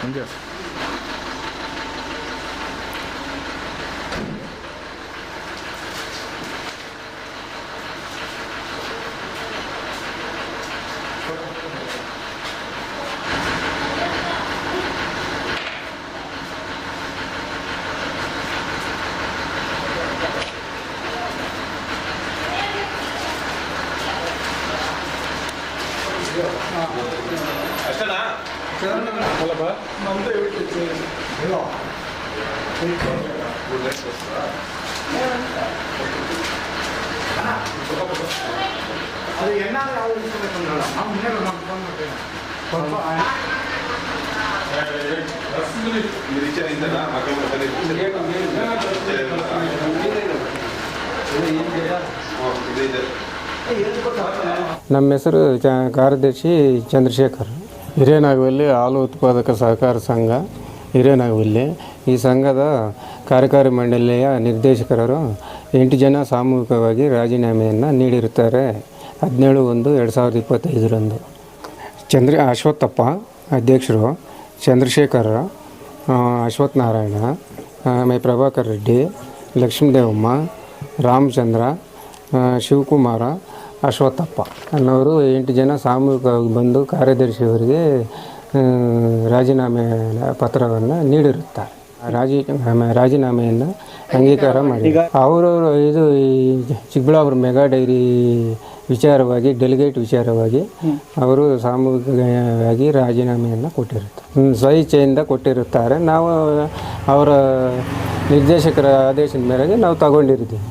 던져 ಅಷ್ಟನಾ ಅಲ್ಲಪ್ಪ ನಮ್ಮದೇ ಬಿಟ್ಟಿತ್ತು ಇಲ್ಲ அது என்ன யாரும் நான் முன்னேற நான் பண்ண மாட்டேன் மக்கள் ನಮ್ಮ ಹೆಸರು ಚ ಕಾರ್ಯದರ್ಶಿ ಚಂದ್ರಶೇಖರ್. ಹಿರೇನಾಗವಲ್ಲಿ ಹಾಲು ಉತ್ಪಾದಕ ಸಹಕಾರ ಸಂಘ ಹಿರೇನಾಗವಲ್ಲಿ. ಈ ಸಂಘದ ಕಾರ್ಯಕಾರಿ ಮಂಡಳಿಯ ನಿರ್ದೇಶಕರು ಎಂಟು ಜನ ಸಾಮೂಹಿಕವಾಗಿ ರಾಜೀನಾಮೆಯನ್ನು ನೀಡಿರುತ್ತಾರೆ. ಹದಿನೇಳು ಒಂದು ಎರಡು ಸಾವಿರದ ಇಪ್ಪತ್ತೈದರಂದು. ಚಂದ್ರ ಅಶ್ವತ್ಥಪ್ಪ ಅಧ್ಯಕ್ಷರು, ಚಂದ್ರಶೇಖರ ಅಶ್ವಥ್ ನಾರಾಯಣ ಆಮೇಲೆ ಪ್ರಭಾಕರ್ ರೆಡ್ಡಿ, ಲಕ್ಷ್ಮೀದೇವಮ್ಮ, ರಾಮಚಂದ್ರ ಶಿವಕುಮಾರ ಅಶ್ವತ್ಥಪ್ಪ ಅನ್ನೋರು ಎಂಟು ಜನ ಸಾಮೂಹಿಕವಾಗಿ ಬಂದು ಕಾರ್ಯದರ್ಶಿಯವರಿಗೆ ರಾಜೀನಾಮೆ ಪತ್ರವನ್ನು ನೀಡಿರುತ್ತಾರೆ. ರಾಜಿ ರಾಜೀನಾಮೆಯನ್ನು ಅಂಗೀಕಾರ ಮಾಡಿ. ಅವರವರು ಇದು ಈ ಚಿಕ್ಕಬಳ್ಳಾಪುರ ಮೆಗಾ ಡೈರಿ ವಿಚಾರವಾಗಿ ಡೆಲಿಗೇಟ್ ವಿಚಾರವಾಗಿ ಅವರು ಸಾಮೂಹಿಕವಾಗಿ ರಾಜೀನಾಮೆಯನ್ನು ಕೊಟ್ಟಿರುತ್ತಾರೆ. ಸ್ವ ಸ್ವಇಚ್ಛೆಯಿಂದ ಕೊಟ್ಟಿರುತ್ತಾರೆ. ನಾವು ಅವರ ನಿರ್ದೇಶಕರ ಆದೇಶದ ಮೇರೆಗೆ ನಾವು ತಗೊಂಡಿರ್ತೀವಿ